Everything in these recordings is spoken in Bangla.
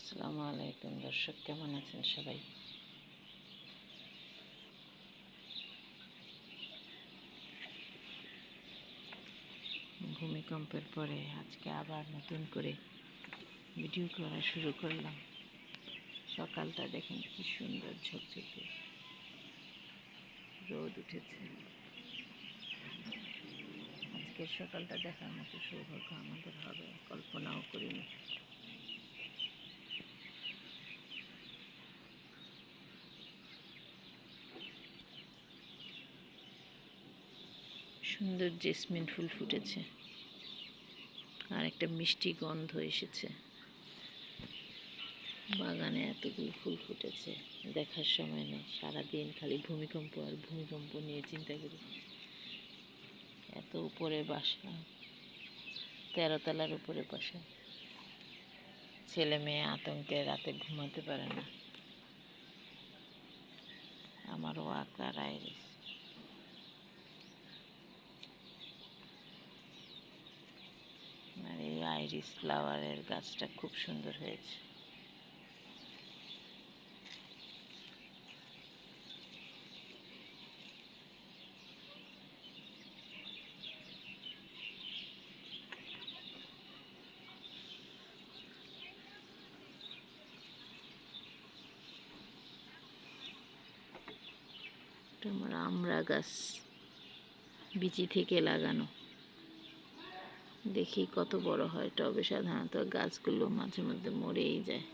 আসসালামু আলাইকুম দর্শক, কেমন আছেন সবাই? ভূমিকম্পের পরে আজকে আবার নতুন করে ভিডিও করা শুরু করলাম। সকালটা দেখেন কি সুন্দর ঝকঝকে। রোদ উঠেছে। আজকের সকালটা দেখার মতো সৌভাগ্য আমাদের হবে। সুন্দর জেসমিন ফুল ফুটেছে। আর একটা মিষ্টি গন্ধ এসেছে। বাগানে এতগুলো ফুল ফুটেছে, দেখার সময় নেই, সারাদিন খালি ভূমিকম্প আর ভূমিকম্প নিয়ে চিন্তা করি। এত উপরে বাসা তেরো তলার উপরে বাসা। ছেলে মেয়ে আতঙ্কে রাতে ঘুমাতে পারে না। আমারও আকার আইরিস আর এই আইরিস ফ্লাওয়ারের গাছটা খুব সুন্দর হয়েছে। তোমার আমড়া গাছ বিচি থেকে লাগানো। দেখি কত বড় হয় টবে সাধারণত গাছগুলো মাঝে মধ্যে মরেই যায়।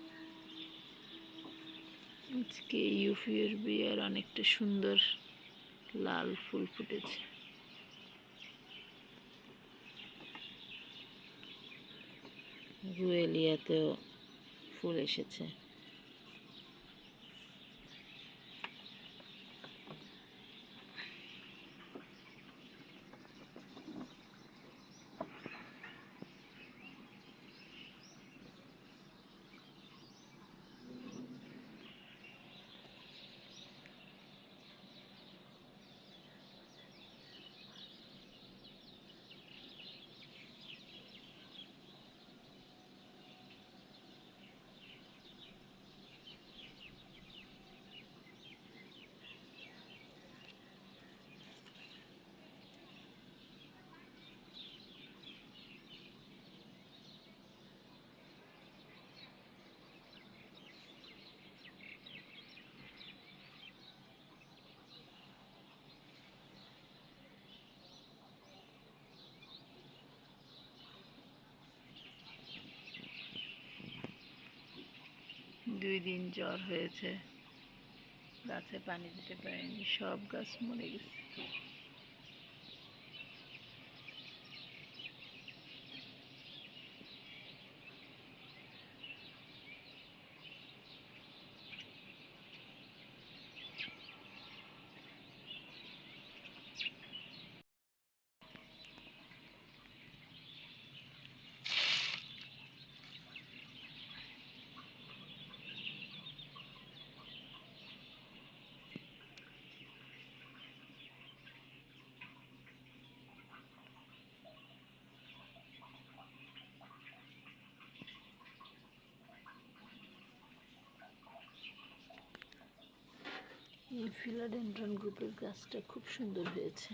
আজকে ইউফিওর বিয়ার অনেকটা সুন্দর লাল ফুল ফুটেছে। রুয়েলিয়াতেও ফুল এসেছে। দুই দিন জ্বর হয়েছে। গাছে পানি দিতে পারিনি সব গাছ মরে গেছে। এই ফিলাডেন্ড্রন গ্রুপের গাছটা খুব সুন্দর হয়েছে।